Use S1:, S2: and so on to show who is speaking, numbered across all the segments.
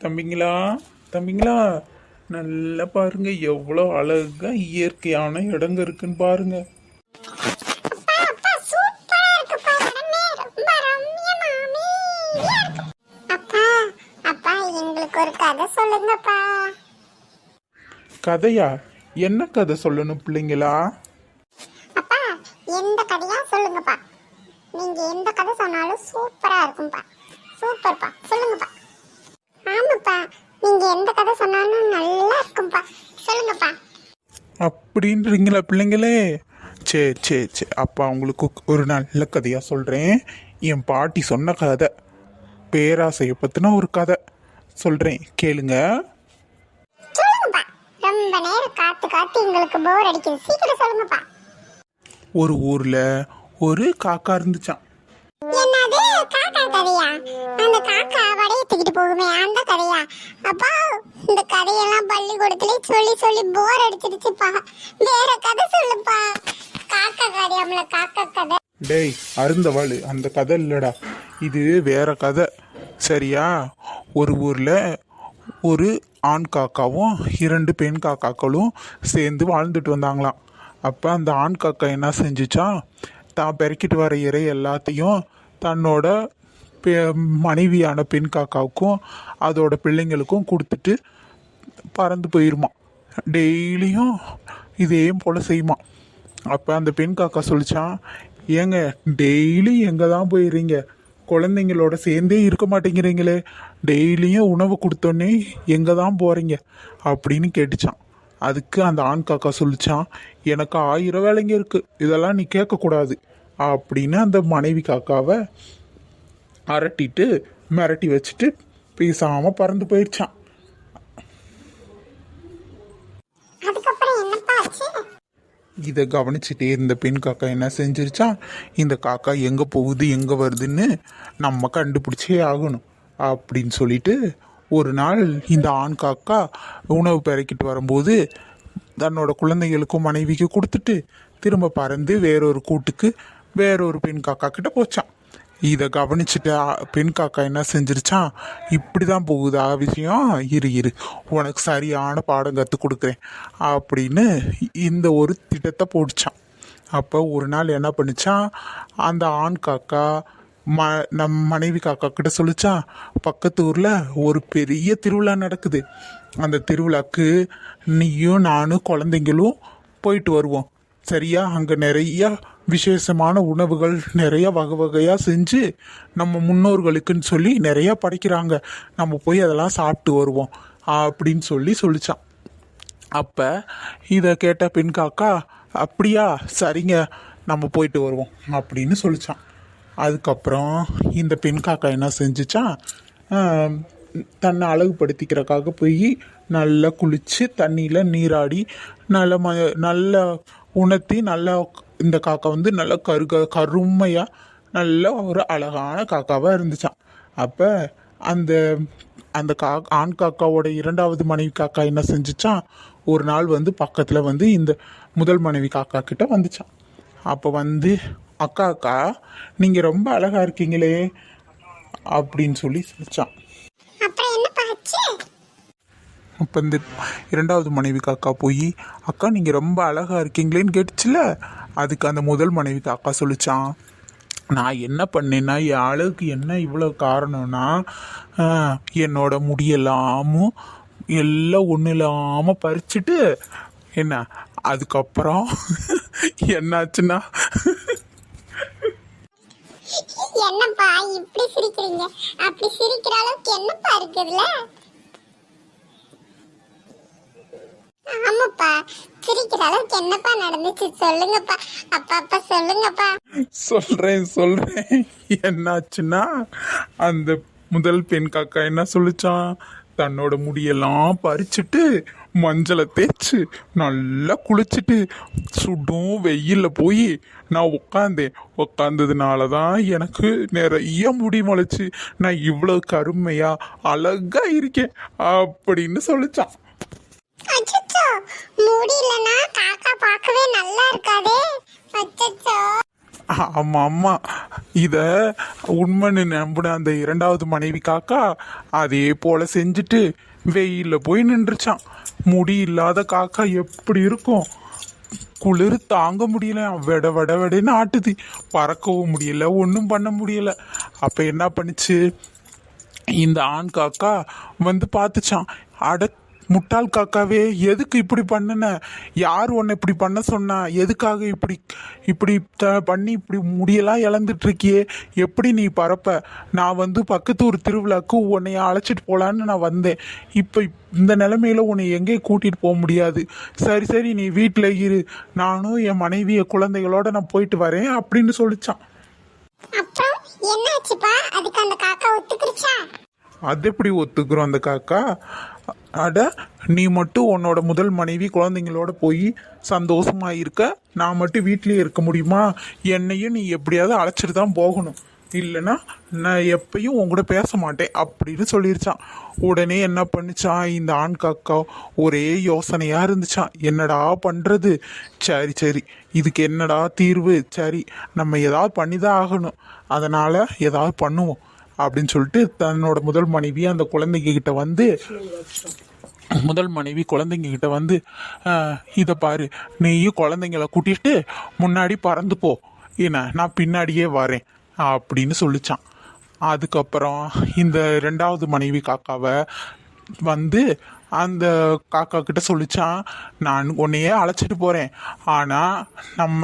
S1: தம்பிங்களா? தம்பிங்களா? நல்லா பாருங்க எவ்வளோ அழகா இயற்கையான இடங்க இருக்குன்னு பாருங்க. கதையா? என்ன கதை சொல்லணும் பிள்ளைங்களா?
S2: அப்பா எந்த கதையா சொல்லுங்கப்பா. நீங்க எந்த கதை சொன்னாலும் சூப்பரா இருக்கும்பா. சூப்பர்ப்பா. சொல்லுங்கப்பா. ஆமாப்பா. நீங்க எந்த கதை சொன்னாலும் நல்லா இருக்கும்பா சொல்லுங்கப்பா.
S1: அப்படின்றீங்களா பிள்ளைங்களே? சரி சரி சரி அப்பா உங்களுக்கு ஒரு நல்ல கதையாக சொல்கிறேன் என் பாட்டி சொன்ன கதை. பேராசையை பற்றின ஒரு கதை. சொல்கிறேன் கேளுங்க.
S2: சொல்லுங்கப்பா. ரொம்ப நேரம் காத்து காத்து எங்களுக்கு போர் அடிக்குது. சீக்கிரம் சொல்லுங்கப்பா.
S1: ஒரு ஊரில் ஒரு காக்கா இருந்துச்சான்
S2: என்னது? காக்கா கதையா? அந்த காக்கா தூக்கிட்டு போகுமே அந்த கதையா? அப்பா இந்த கதையெல்லாம் பள்ளிக்கூடத்துல சொல்லி சொல்லி போர் அடிச்சிருச்சுப்பா. வேற கதை சொல்லுப்பா. காக்கா கதையாமல காக்கா கதை.
S1: டேய் அருந்தவாள் அந்த கதை இல்லைடா. இது வேற கதை. சரியா? ஒரு ஊரில் ஒரு ஆண் காக்காவும் இரண்டு பெண் காக்காக்களும் சேர்ந்து வாழ்ந்துட்டு வந்தாங்களாம். அப்போ அந்த ஆண் காக்கா என்ன செஞ்சுச்சா தான் பெருக்கிட்டு வர இறை எல்லாத்தையும் தன்னோட மனைவியான பெண் காக்காவுக்கும் அதோட பிள்ளைங்களுக்கும் கொடுத்துட்டு பறந்து போயிருமா. டெய்லியும் இதே போல் செய்யுமா. அப்போ அந்த பெண் காக்கா சொல்லிச்சான் ஏங்க டெய்லி எங்கே தான் போயிடுறீங்க குழந்தைங்களோட சேர்ந்தே இருக்க மாட்டேங்கிறீங்களே. டெய்லியும் உணவு கொடுத்தோன்னே எங்கே தான் போகிறீங்க அப்படின்னு கேட்டுச்சான். அதுக்கு அந்த ஆண் காக்கா சொல்லிச்சான் எனக்கு ஆயிரம் வேலைங்க இருக்குது இதெல்லாம் நீ கேட்கக்கூடாது. அப்படின்னு அந்த மனைவி காக்காவை அரட்டிட்டு மிரட்டி வச்சுட்டு பேசாமல் பறந்து போயிடுச்சான் இதை கவனிச்சுட்டே இருந்த பெண் காக்கா என்ன செஞ்சிருச்சா? இந்த காக்கா எங்கே போகுது எங்கே வருதுன்னு நம்ம கண்டுபிடிச்சே ஆகணும். அப்படின்னு சொல்லிட்டு ஒரு நாள் இந்த ஆண் காக்கா உணவு பெருக்கிட்டு வரும்போது தன்னோட குழந்தைகளுக்கும் மனைவிக்கு கொடுத்துட்டு திரும்ப பறந்து வேறொரு கூட்டுக்கு வேறொரு பெண் காக்கா கிட்ட போச்சான் இதை கவனிச்சுட்டு பெண் காக்கா என்ன செஞ்சிருச்சான் இப்படி தான் போகுதா விஷயம்? இரு இரு. உனக்கு சரியான பாடம் கற்றுக் கொடுக்குறேன். அப்படின்னு இந்த ஒரு திட்டத்தை போட்டுச்சான் அப்போ ஒரு நாள் என்ன பண்ணிச்சான் அந்த ஆண் காக்கா ம நம் மனைவி காக்கா கிட்ட சொல்லிச்சான் பக்கத்து ஊரில் ஒரு பெரிய திருவிழா நடக்குது. அந்த திருவிழாக்கு நீயும் நானும் குழந்தைங்களும் போயிட்டு வருவோம். சரியா? அங்கே நிறையா விசேஷமான உணவுகள் நிறைய வகை வகையாக செஞ்சு நம்ம முன்னோர்களுக்குன்னு சொல்லி நிறையா படைக்கிறாங்க. நம்ம போய் அதெல்லாம் சாப்பிட்டு வருவோம். அப்படின்னு சொல்லி சொல்லிச்சான். அப்போ இதை கேட்ட பெண் காக்கா அப்படியா சரிங்க நம்ம போயிட்டு வருவோம் அப்படின்னு சொல்லிச்சான். அதுக்கப்புறம் இந்த பெண் காக்கா என்ன செஞ்சிச்சான்? தன்னை அழகுபடுத்திக்கிறக்காக போய் நல்லா குளித்து தண்ணியில் நீராடி நல்ல ம நல்ல உணர்த்தி நல்லா இந்த காக்கா வந்து நல்ல கருக கருமையாக நல்ல ஒரு அழகான காக்காவாக இருந்துச்சான் அப்போ அந்த அந்த கா ஆண் காக்காவோட இரண்டாவது மனைவி காக்கா என்ன செஞ்சுச்சான் ஒரு நாள் வந்து பக்கத்தில் வந்து இந்த முதல் மனைவி காக்கா கிட்ட வந்துச்சான் அப்போ வந்து அக்கா அக்கா நீங்கள் ரொம்ப அழகாக இருக்கீங்களே அப்படின்னு சொல்லி சொல்லிச்சான் அப்போ இந்த இரண்டாவது மனைவி காக்கா போய் அக்கா நீங்கள் ரொம்ப அழகாக இருக்கீங்களேன்னு கேட்டுச்சுல அதுக்கு அந்த முதல் மனைவி காக்கா சொல்லிச்சான் நான் என்ன பண்ணேன்னா என் அழகுக்கு என்ன இவ்வளோ காரணம்னா என்னோட முடியெல்லாமும் எல்லாம் ஒன்றும் இல்லாமல் பறிச்சுட்டு என்ன அதுக்கப்புறம் என்னாச்சுன்னா?
S2: என்னப்பா இப்படி சிரிக்கிறீங்க? அப்படி சிரிக்கிற அளவுக்கு என்னப்பா இருக்குதுல ஆமாப்பா சிரிக்கிற அளவுக்கு என்னப்பா நடந்துச்சு? சொல்லுங்கப்பா. அப்பா அப்பா சொல்லுங்கப்பா.
S1: சொல்றேன் சொல்றேன். என்னாச்சுன்னா அந்த முதல் பெண் காக்கா என்ன சொல்லிச்சான் தன்னோட முடியெல்லாம் பறிச்சுட்டு மஞ்சளை தேய்ச்சு நல்லா குளிச்சுட்டு சுடும் வெயில்ல போய் நான் உட்காந்தேன் உட்காந்ததுனால தான் எனக்கு நிறைய முடி முளைச்சு நான் இவ்வளோ கருமையா அழகா இருக்கேன் அப்படின்னு சொல்லிச்சான் ஆமாம் ஆமாம் இதை உண்மைன்னு நம்பின அந்த இரண்டாவது மனைவி காக்கா அதே போல் செஞ்சுட்டு வெயிலில் போய் நின்றுச்சான் முடி இல்லாத காக்கா எப்படி இருக்கும்? குளிர் தாங்க முடியல விட விட விடன்னு ஆட்டுது. பறக்கவும் முடியல ஒன்றும் பண்ண முடியல. அப்போ என்ன பண்ணுச்சு? இந்த ஆண் காக்கா வந்து பார்த்துச்சான் அட முட்டாள் காக்காவே எதுக்கு இப்படி பண்ணுன? யார் உன்னை இப்படி பண்ண சொன்னா? எதுக்காக இப்படி இப்படி த- பண்ணி இப்படி முடியெல்லாம் இழந்துட்டு இருக்கியே எப்படி நீ பறப்ப நான் வந்து பக்கத்து ஒரு திருவிழாக்கு உன்னைய அழைச்சிட்டு போலான்னு நான் வந்தேன். இப்போ இந்த நிலைமையில உன்னை எங்கேயும் கூட்டிட்டு போக முடியாது. சரி சரி நீ வீட்டில் இரு. நானும் என் மனைவி என் குழந்தைகளோட நான் போயிட்டு வரேன் அப்படின்னு சொல்லிச்சான்.
S2: அப்புறம் என்னாச்சுப்பா? அதுக்கு அந்த காக்கா ஒத்துக்கிருச்சா?
S1: அது எப்படி ஒத்துக்கிறோம் அந்த காக்கா? அட நீ மட்டும் உன்னோட முதல் மனைவி குழந்தைங்களோட போய் சந்தோஷமா இருக்க. நான் மட்டும் வீட்லேயே இருக்க முடியுமா? என்னையும் நீ எப்படியாவது அழைச்சிட்டு தான் போகணும். இல்லைன்னா நான் எப்பயும் உங்கூட பேச மாட்டேன் அப்படின்னு சொல்லிருச்சான். உடனே என்ன பண்ணிச்சான்? இந்த ஆண் காக்கா ஒரே யோசனையாக இருந்துச்சான். என்னடா பண்ணுறது சரி சரி இதுக்கு என்னடா தீர்வு? சரி நம்ம ஏதாவது பண்ணி தான் ஆகணும். அதனால் ஏதாவது பண்ணுவோம். அப்படின்னு சொல்லிட்டு தன்னோட முதல் மனைவி அந்த குழந்தைங்க கிட்ட வந்து முதல் மனைவி குழந்தைங்க கிட்ட வந்து இதை பாரு நீயும் குழந்தைங்கள கூட்டிட்டு முன்னாடி பறந்து போ. என்ன நான் பின்னாடியே வரேன் அப்படின்னு சொல்லிச்சான். அதுக்கப்புறம் இந்த ரெண்டாவது மனைவி காக்காவை வந்து அந்த காக்கா கிட்ட சொல்லிச்சான் நான் உன்னையே அழைச்சிட்டு போகிறேன் ஆனால் நம்ம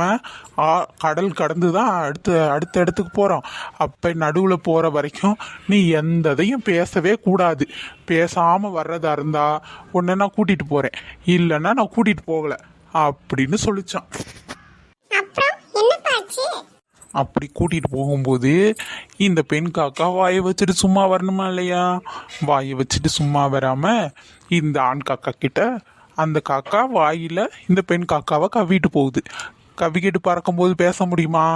S1: ஆ, கடல் கடந்து தான் அடுத்த அடுத்த இடத்துக்கு போகிறோம் அப்போ நடுவில் போகிற வரைக்கும் நீ எந்ததையும் பேசவே கூடாது. பேசாமல் வர்றதா இருந்தால் உன்னை நான் கூட்டிகிட்டு போகிறேன் இல்லைன்னா நான் கூட்டிகிட்டு போகலை. அப்படின்னு சொல்லிச்சான். அப்படி கூட்டிகிட்டு போகும்போது இந்த பெண் காக்கா வாயை வச்சுட்டு சும்மா வரணுமா இல்லையா? வாயை வச்சுட்டு சும்மா வராமல் இந்த ஆண் காக்கா கிட்ட அந்த காக்கா வாயில் இந்த பெண் காக்காவை கவிட்டு போகுது. கவிக்கிட்டு பறக்கும்போது பேச முடியுமா?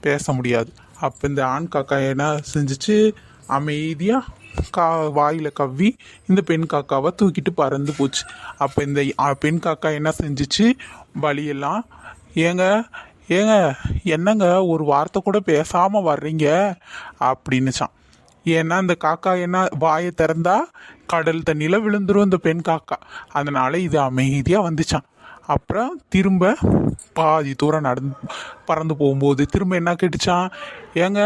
S1: பேச முடியாது. அப்போ இந்த ஆண் காக்கா என்ன செஞ்சுச்சு? அமைதியாக கா வாயில் கவ்வி இந்த பெண் காக்காவை தூக்கிட்டு பறந்து போச்சு. அப்போ இந்த பெண் காக்கா என்ன செஞ்சுச்சு? வழியெல்லாம் ஏங்க ஏங்க என்னங்க ஒரு வார்த்தை கூட பேசாமல் வர்றீங்க? அப்படின்னுச்சான். ஏன்னா இந்த காக்கா என்ன வாயை திறந்தா கடல் தண்ணியில் விழுந்துடும் இந்த பெண் காக்கா. அதனால் இது அமைதியாக வந்துச்சான். அப்புறம் திரும்ப பாதி தூரம் நடந்து பறந்து போகும்போது திரும்ப என்ன கேட்டுச்சான்? ஏங்க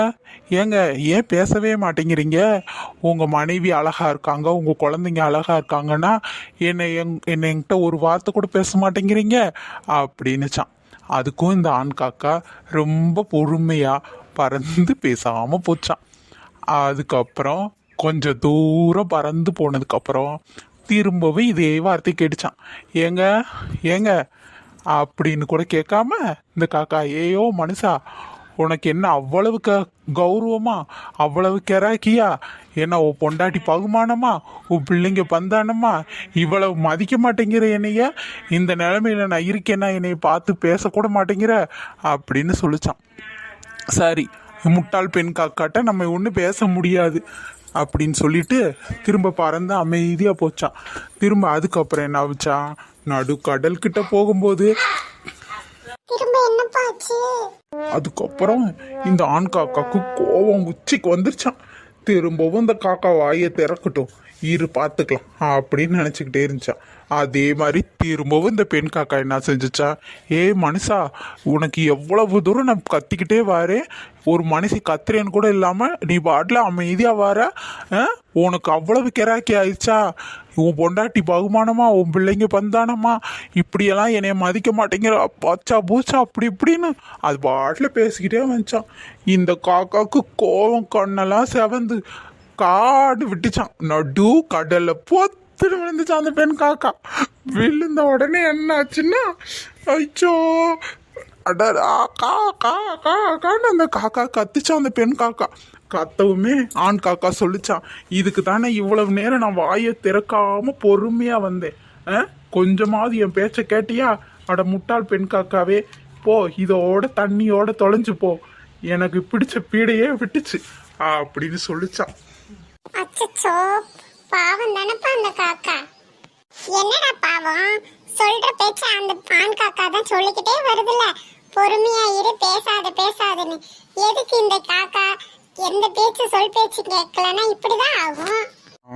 S1: ஏங்க ஏன் பேசவே மாட்டேங்கிறீங்க? உங்கள் மனைவி அழகாக இருக்காங்க உங்கள் குழந்தைங்க அழகாக இருக்காங்கன்னா என்னை எங் என்னை என்கிட்ட ஒரு வார்த்தை கூட பேச மாட்டேங்கிறீங்க? அப்படின்னுச்சான். அதுக்கும் இந்த ஆண் காக்கா ரொம்ப பொறுமையாக பறந்து பேசாமல் போச்சான் அதுக்கப்புறம் கொஞ்சம் தூரம் பறந்து போனதுக்கப்புறம் திரும்பவும் இதே வார்த்தை கேட்டுச்சான். ஏங்க ஏங்க அப்படின்னு கூட கேட்காம இந்த காக்கா ஏயோ மனுஷா உனக்கு என்ன அவ்வளவு க கௌரவமா? அவ்வளவு கெராக்கியா? என்ன உன் பொண்டாட்டி பகுமானமா? உன் பிள்ளைங்க பந்தானமா? இவ்வளவு மதிக்க மாட்டேங்கிற என்னைய? இந்த நிலைமையில நான் இருக்கேன்னா என்னைய பார்த்து பேசக்கூட மாட்டேங்கிற? அப்படின்னு சொல்லிச்சான். சரி முட்டாள் பெண் காக்காட்ட நம்ம ஒன்றும் பேச முடியாது அப்படின்னு சொல்லிட்டு திரும்ப பறந்து அமைதியாக போச்சான். திரும்ப அதுக்கப்புறம் என்ன ஆச்சுச்சான் நடு கடல்கிட்ட போகும்போது
S2: திரும்ப என்னப்பாச்சு
S1: அதுக்கப்புறம் இந்த ஆண் காக்காக்கு கோபம் உச்சிக்கு வந்துருச்சான் திரும்பவும் இந்த காக்கா வாயை திறக்கட்டும். இரு பார்த்துக்கலாம் அப்படின்னு நினச்சிக்கிட்டே இருந்துச்சான் அதே மாதிரி திரும்பவும் இந்த பெண் காக்கா என்ன செஞ்சுச்சா? ஏ மனுஷா உனக்கு எவ்வளவு தூரம் நான் கத்திக்கிட்டே வரேன் ஒரு மனுஷி கத்துறேன்னு கூட இல்லாமல் நீ பாட்டில் அமைதியாக வர. ஆ? உனக்கு அவ்வளவு கிராக்கி ஆயிடுச்சா? உன் பொண்டாட்டி பகுமானமா? உன் பிள்ளைங்க பந்தானமா? இப்படியெல்லாம் என்னை மதிக்க மாட்டேங்கிற. பச்சா பூச்சா அப்படி இப்படின்னு. அது பாட்டில் பேசிக்கிட்டே வந்துச்சான் இந்த காக்காவுக்கு கோவம் கண்ணெல்லாம் செவந்து. காடு விட்டுச்சான். நடு கடல்ல பொத்துன்னு விழுந்துச்சான் அந்த பெண் காக்கா. விழுந்த உடனே என்ன ஆச்சுன்னா ஐயோ அடடா கா கா கா கான்னு அந்த காக்கா கத்துச்சான் அந்த பெண் காக்கா. கத்தவுமே ஆண் காக்கா சொல்லிச்சான் இதுக்கு தானே இவ்வளவு நேரம் நான் வாயை திறக்காம பொறுமையா வந்தேன். ஆ? கொஞ்சமாவது என் பேச்ச கேட்டியா? அட முட்டாள் பெண் காக்காவே போ இதோட தண்ணியோட தொலைஞ்சு போ. எனக்கு பிடிச்ச பீடையே விட்டுச்சு. அப்படின்னு சொல்லிச்சான்.
S2: அச்சச்சோ பாவம் தானப்பா அந்த காக்கா. என்னடா பாவம்? சொல்ற பேச்ச அந்த பான் காக்கா தான் சொல்லிக்கிட்டே வருதுல்ல. பொறுமையா இரு பேசாத பேசாதன்னு. எதுக்கு இந்த காக்கா எந்த பேச்சு சொல் பேச்சு கேட்கலன்னா இப்படிதான் ஆகும்?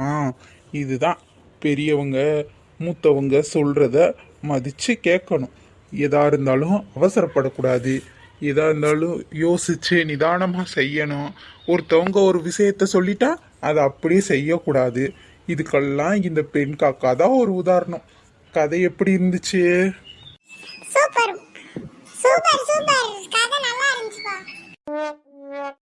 S1: ஆ இதுதான். பெரியவங்க மூத்தவங்க சொல்றத மதிச்சு கேட்கணும். எதா இருந்தாலும் அவசரப்படக்கூடாது. எதாக இருந்தாலும் யோசித்து நிதானமாக செய்யணும். ஒருத்தவங்க ஒரு விஷயத்த சொல்லிட்டா அதை அப்படியே செய்யக்கூடாது. இதுக்கெல்லாம் இந்த பெண் காக்கா தான் ஒரு உதாரணம். கதை எப்படி இருந்துச்சு?
S2: சூப்பர். Super super. கதை நல்லா இருந்துச்சு